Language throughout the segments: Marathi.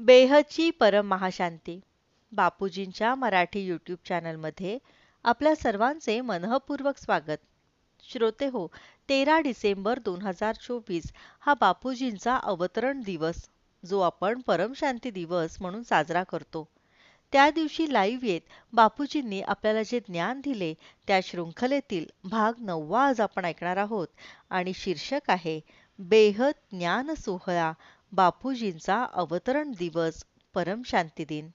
बेहची परम महाशांती बापूजींच्या मराठी यूट्यूब चॅनलमध्ये आपल्या सर्वांचे मनःपूर्वक स्वागत. श्रोते हो तेरा डिसेंबर दोन हजार चोवीस हा बापूजींचा अवतरण दिवस जो आपण परमशांती दिवस म्हणून साजरा करतो. त्या दिवशी लाईव्ह येत बापूजींनी आपल्याला जे ज्ञान दिले त्या शृंखलेतील भाग नववा आज आपण ऐकणार आहोत. आणि शीर्षक आहे बेहद ज्ञान सोहळा बापूजींचा अवतरण दिवस परमशांती दिन.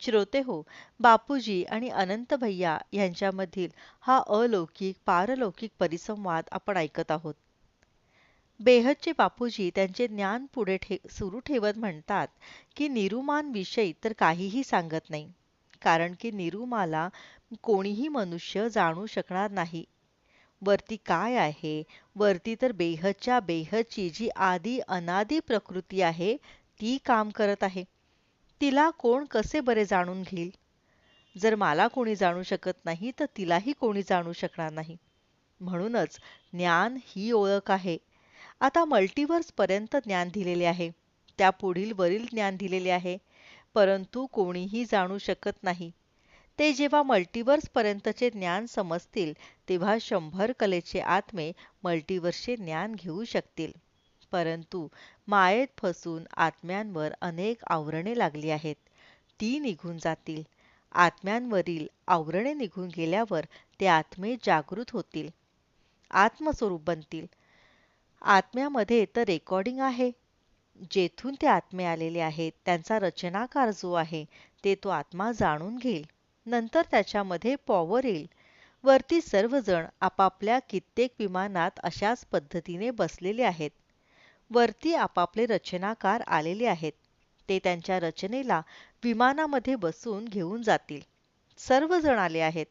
श्रोते हो बापूजी आणि अनंत भैया यांच्यामधील हा अलौकिक पारलौकिक परिसंवाद आपण ऐकत आहोत. बेहदचे बापूजी त्यांचे ज्ञान पुढे ठे सुरू ठेवत म्हणतात की निरुमान विषयी तर काहीही सांगत नाही. कारण की निरुमाला कोणीही मनुष्य जाणू शकणार नाही. वरती काय आहे? वरती तर बेहदच्या बेहदची जी आदी अनादी प्रकृती आहे ती काम करत आहे. तिला कोण कसे बरे जाणून घेईल? जर मला कोणी जाणू शकत नाही तर तिलाही कोणी जाणू शकणार नाही. म्हणूनच ज्ञान ही ओळख आहे. आता मल्टिवर्स पर्यंत ज्ञान दिलेले आहे. त्या पुढील वरील ज्ञान दिलेले आहे. परंतु कोणीही जाणू शकत नाही. ते जेव्हा मल्टिवर्सपर्यंतचे ज्ञान समजतील तेव्हा शंभर कलेचे आत्मे मल्टिवर्सचे ज्ञान घेऊ शकतील. परंतु मायेत फसून आत्म्यांवर अनेक आवरणे लागली आहेत. ती निघून जातील. आत्म्यांवरील आवरणे निघून गेल्यावर ते आत्मे जागृत होतील. आत्मस्वरूप बनतील. आत्म्यामध्ये तर रेकॉर्डिंग आहे. जेथून ते आत्मे आलेले आहेत त्यांचा रचनाकार जो आहे ते तो आत्मा जाणून घेईल. नंतर त्याच्यामध्ये पॉवर येईल. वरती सर्वजण आपापल्या कित्येक विमानात अशाच पद्धतीने बसलेले आहेत. वरती आपापले रचनाकार आलेले आहेत. ते त्यांच्या रचनेला विमानामध्ये बसून घेऊन जातील. सर्वजण आले आहेत.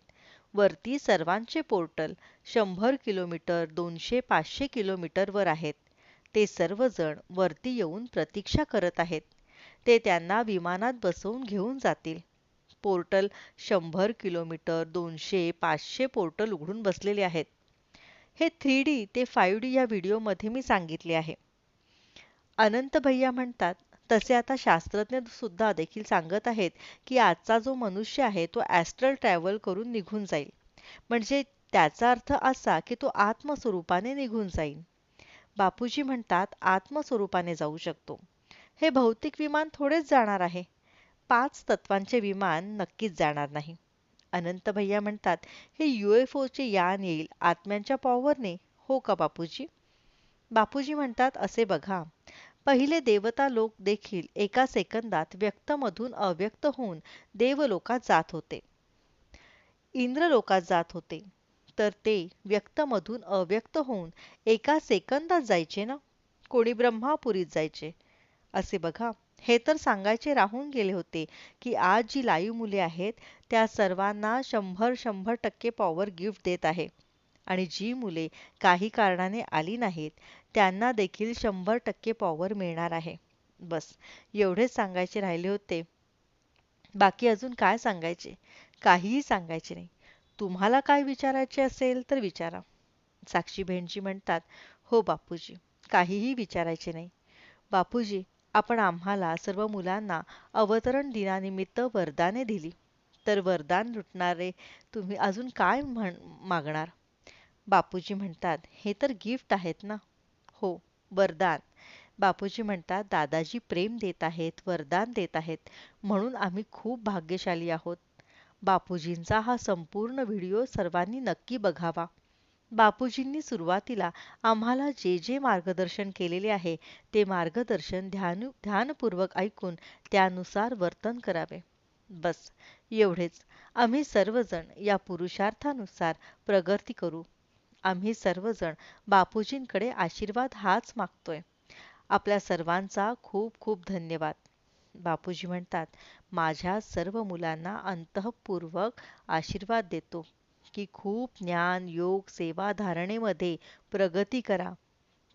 वरती सर्वांचे पोर्टल शंभर किलोमीटर दोनशे पाचशे किलोमीटरवर आहेत. ते सर्वजण वरती येऊन प्रतीक्षा करत आहेत. ते त्यांना विमानात बसवून घेऊन जातील. पोर्टल शंभर किलोमीटर दोनशे पाचशे पोर्टल उघडून बसलेले आहेत. हे थ्री डी ते फाईव्ह डी या व्हिडिओमध्ये मी सांगितले आहे. अनंत भैया म्हणतात तसे आता शास्त्रज्ञ सुद्धा देखील सांगत आहेत की आजचा जो मनुष्य आहे तो ॲस्ट्रल ट्रॅव्हल करून निघून जाईल. म्हणजे त्याचा अर्थ असा की तो आत्मस्वरूपाने निघून जाईल. बापूजी म्हणतात आत्मस्वरूपाने जाऊ शकतो. हे भौतिक विमान थोडेच जाणार आहे. पाच तत्वांचे विमान नक्कीच जाणार नाही. अनंत भैया म्हणतात हे यू एफ ओचे यान येईल आत्म्यांच्या पॉवरने हो का बापूजी? बापूजी म्हणतात असे बघा. पहिले देवता लोक देखील एका सेकंदात व्यक्तमधून अव्यक्त होऊन देवलोकात जात होते. इंद्रलोकात जात होते. तर ते व्यक्तमधून अव्यक्त होऊन एका सेकंदात जायचे ना? कोणी ब्रह्मापुरीत जायचे. असे बघा. हे तर सांगायचे राहून गेले होते की आज जी लाईव्ह मुले आहेत त्या सर्वांना शंभर शंभर टक्के पॉवर गिफ्ट देत आहे. आणि जी मुले काही कारणाने आली नाहीत त्यांना देखील शंभर टक्के पॉवर मिळणार आहे. बस एवढेच सांगायचे राहिले होते. बाकी अजून काय सांगायचे? काहीही सांगायचे नाही. तुम्हाला काय विचारायचे असेल तर विचारा. साक्षी बहिणजी म्हणतात हो बापूजी काहीही विचारायचे नाही. बापूजी आपण आम्हाला सर्व मुलांना अवतरण दिनानिमित्त वरदाने दिली. तर वरदान लुटणारे तुम्ही अजून काय म्हण मागणार? बापूजी म्हणतात हे तर गिफ्ट आहेत ना. हो वरदान. बापूजी म्हणतात दादाजी प्रेम देत आहेत वरदान देत आहेत म्हणून आम्ही खूप भाग्यशाली आहोत. बापूजींचा हा संपूर्ण व्हिडिओ सर्वांनी नक्की बघावा. बापूजींनी सुरुवातीला आम्हाला जे जे मार्गदर्शन केलेले आहे ते मार्गदर्शन ध्यान ध्यानपूर्वक ऐकून त्यानुसार वर्तन करावे. बस. एवढेच. आम्ही सर्वजण या पुरुषार्थानुसार प्रगती करू. आम्ही सर्वजण बापूजींकडे आशीर्वाद हाच मागतोय. आपल्या सर्वांचा खूप खूप धन्यवाद. बापूजी म्हणतात माझ्या सर्व मुलांना अंतःपूर्वक आशीर्वाद देतो. की खूप ज्ञान योग सेवा धारणेमध्ये प्रगती करा.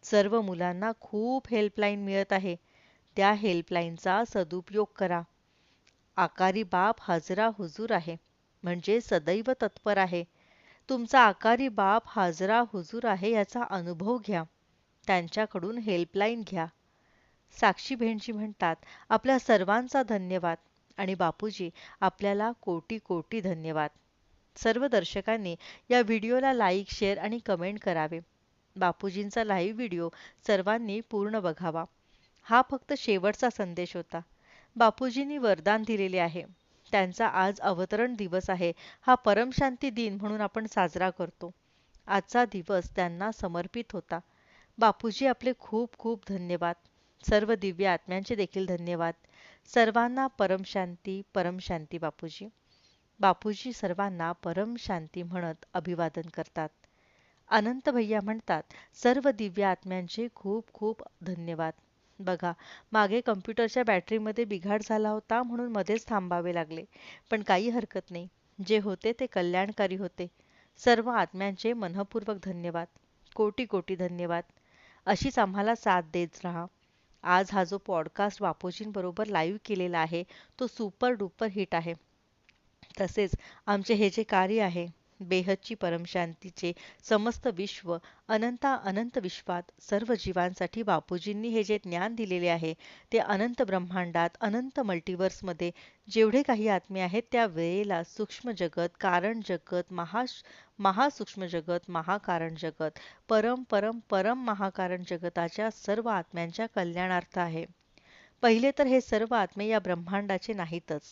सर्व मुलांना खूप हेल्पलाईन मिळत आहे. त्या हेल्पलाईनचा सदुपयोग करा. आकारी बाप हजरा हुजूर आहे म्हणजे सदैव तत्पर आहे. तुमचा आकारी बाप हाजरा हुजूर आहे याचा अनुभव घ्या. त्यांच्याकडून हेल्पलाईन घ्या. साक्षी बहिणजी म्हणतात आपल्या सर्वांचा धन्यवाद. आणि बापूजी आपल्याला कोटी कोटी धन्यवाद. सर्व दर्शकांनी या व्हिडिओला लाईक शेअर आणि कमेंट करावे. बापूजींचा लाईव्ह व्हिडिओ सर्वांनी पूर्ण बघावा. हा फक्त शेवटचा संदेश होता. बापूजींनी वरदान दिलेले आहे. त्यांचा आज अवतरण दिवस आहे. हा परमशांती दिन म्हणून आपण साजरा करतो. आजचा दिवस त्यांना समर्पित होता. बापूजी आपले खूप खूप धन्यवाद. सर्व दिव्य आत्म्यांचे देखील धन्यवाद. सर्वांना परमशांती परमशांती बापूजी. बापूजी सर्वांना परम शांती म्हणत अभिवादन करतात. अनंत भैया म्हणतात सर्व दिव्य आत्म्यांचे खूप खूप धन्यवाद. बघा मागे कम्प्युटरच्या बॅटरीमध्ये बिघाड झाला होता म्हणून मध्येच थांबावे लागले. पण काही हरकत नाही. जे होते ते कल्याणकारी होते. सर्व आत्म्यांचे मनपूर्वक धन्यवाद. कोटी कोटी धन्यवाद. अशीच आम्हाला साथ देत राहा. आज हा जो पॉडकास्ट बापूजींबरोबर लाईव्ह केलेला आहे तो सुपर डुपर हिट आहे. तसेच आमचे हे जे कार्य आहे बेहदची परमशांतीचे समस्त विश्व अनंता अनंत विश्वात सर्व जीवांसाठी बापूजींनी हे जे ज्ञान दिलेले आहे ते अनंत ब्रह्मांडात अनंत मल्टिवर्समध्ये जेवढे काही आत्मे आहेत त्या वेळेला सूक्ष्म जगत कारण जगत महा महासूक्ष्म जगत महाकारण जगत परम परम परम महाकारण जगताच्या सर्व आत्म्यांच्या कल्याणार्थ आहे. पहिले तर हे सर्व आत्मे या ब्रह्मांडाचे नाहीतच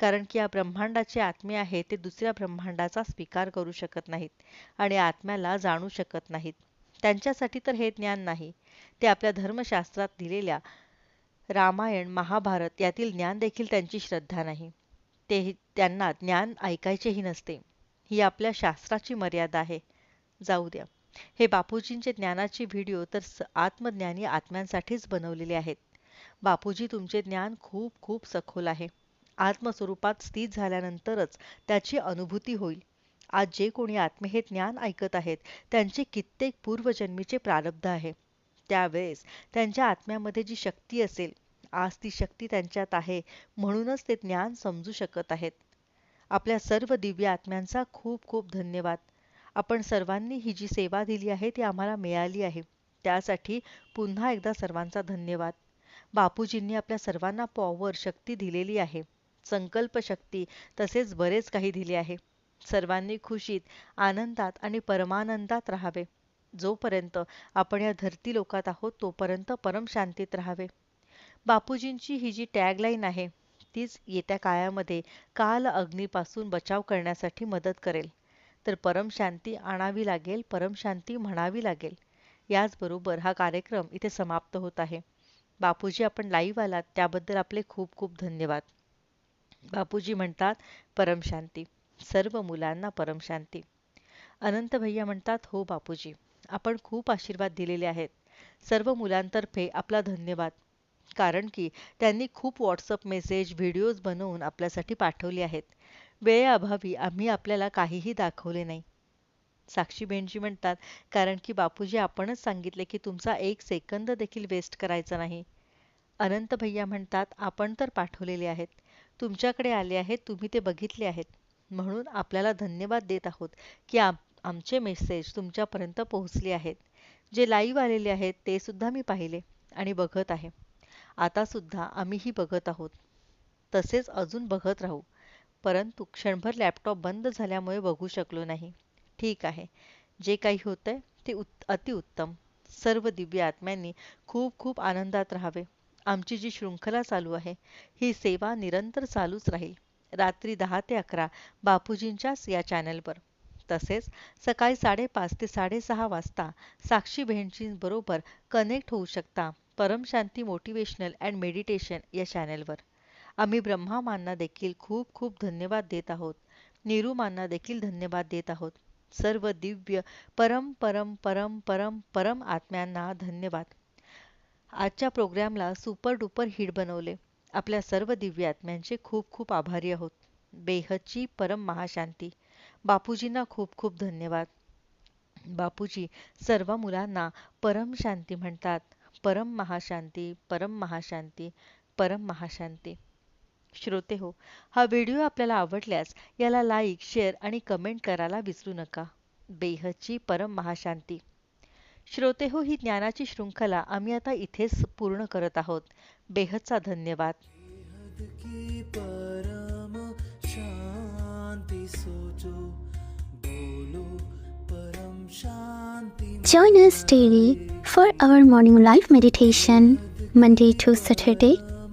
कारण की या ब्रह्मांडाचे आत्मे आहे ते दुसऱ्या ब्रह्मांडाचा स्वीकार करू शकत नाहीत आणि आत्म्याला जाणू शकत नाहीत. त्यांच्यासाठी तर हे ज्ञान नाही. ते आपल्या धर्मशास्त्रात दिलेल्या रामायण महाभारत यातील ज्ञान देखील त्यांची श्रद्धा नाही. ते त्यांना ज्ञान ऐकायचेही नसते. ही आपल्या शास्त्राची मर्यादा आहे. जाऊ द्या. हे बापूजींचे ज्ञानाची व्हिडिओ तर आत्मज्ञानी आत्म्यांसाठीच बनवलेले आहेत. बापूजी तुमचे ज्ञान खूप खूप सखोल आहे. आत्मस्वरूपात स्थित झाल्यानंतरच त्याची अनुभूती होईल. आज जे कोणी आत्मे हे ज्ञान ऐकत आहेत त्यांचे कित्येक पूर्वजन्मीचे प्रारब्ध आहे. त्यावेळेस त्यांच्या आत्म्यामध्ये जी शक्ती असेल आज ती शक्ती त्यांच्यात आहे म्हणूनच ते ज्ञान समजू शकत आहेत. आपल्या सर्व दिव्य आत्म्यांचा खूप खूप धन्यवाद. आपण सर्वांनी ही जी सेवा दिली आहे ती आम्हाला मिळाली आहे. त्यासाठी पुन्हा एकदा सर्वांचा धन्यवाद. बापूजींनी आपल्या सर्वांना पॉवर शक्ती दिलेली आहे. संकल्प शक्ती तसेच बरेच काही दिले आहे. सर्वांनी खुशीत आनंदात आणि परमानंदात राहावे. जोपर्यंत आपण या धरती लोकात आहोत तोपर्यंत परम शांतीत राहावे. बापूजींची ही जी टॅगलाईन आहे तीच येत्या काळामध्ये काल अग्नीपासून बचाव करण्यासाठी मदत करेल. तर परमशांती आणावी लागेल परमशांती म्हणावी लागेल. याचबरोबर हा कार्यक्रम इथे समाप्त होत आहे. बापूजी आपण लाईव्ह आलात. त्याबद्दल आपले खूप खूप धन्यवाद. बापूजी म्हणतात परमशांती सर्व मुलांना परमशांती अनंत भैया म्हणतात हो बापूजी आपण खूप आशीर्वाद दिलेले आहेत. सर्व मुलांतर्फे आपला धन्यवाद. कारण की त्यांनी खूप व्हॉट्सअप मेसेज व्हिडिओज बनवून आपल्यासाठी पाठवले आहेत. वेळेअभावी आम्ही आपल्याला काहीही दाखवले नाही. साक्षीबेनजी म्हणतात कारण की बापूजी आपणच सांगितले की तुमचा एक सेकंद देखील वेस्ट करायचा नाही. अनंत भैया म्हणतात आपण तर पाठवलेले आहेत. तुमच्याकडे आले आहेत तुम्ही ते बघितले आहेत. म्हणून आपल्याला धन्यवाद देत आहोत की आम आमचे मेसेज तुमच्यापर्यंत पोहोचले आहेत. जे लाईव्ह आलेले आहेत ते सुद्धा मी पाहिले आणि बघत आहे. आता सुद्धा आम्हीही बघत आहोत. तसेच अजून बघत राहू. परंतु क्षणभर लॅपटॉप बंद झाल्यामुळे बघू शकलो नाही. ठीक आहे. जे काही होतंय ते उत् अतिउत्तम सर्व दिव्य आत्म्यांनी खूप खूप आनंदात राहावे. आमची जी शृंखला चालू आहे ही सेवा निरंतर चालूच राहील. रात्री दहा ते अकरा बापूजींच्याच या चॅनलवर. तसेच सकाळी साडेपाच ते साडेसहा वाजता साक्षी बहिणजींबरोबर कनेक्ट होऊ शकता परमशांती मोटिवेशनल अँड मेडिटेशन या चॅनलवर. आम्ही ब्रह्मा मानना देखील खूप खूप धन्यवाद देत आहोत. निरुमांना देखील धन्यवाद देत आहोत. सर्व दिव्य परम परम परम परम परम आत्म्यांना धन्यवाद. आजच्या प्रोग्रॅमला सुपर डुपर हिट बनवले. आपल्या सर्व दिव्य आत्म्यांचे खूप खूप आभारी आहोत. बेहदची परम महाशांती. बापूजींना खूप खूप धन्यवाद. बापूजी सर्व मुलांना परम शांती म्हणतात. परम महाशांती परम महाशांती परम महाशांती. श्रोते हो हा व्हिडिओ आपल्याला आवडल्यास याला लाईक शेअर आणि कमेंट करायला विसरू नका. बेहदची परम महाशांती. श्रोते हो ही ज्ञानाची शृंखला आम्ही आता इथेच पूर्ण करत आहोत. बेहदचा धन्यवाद. की परम शांति सोचो बोलो परम शांति Join us daily for our morning live meditation, Monday to Saturday,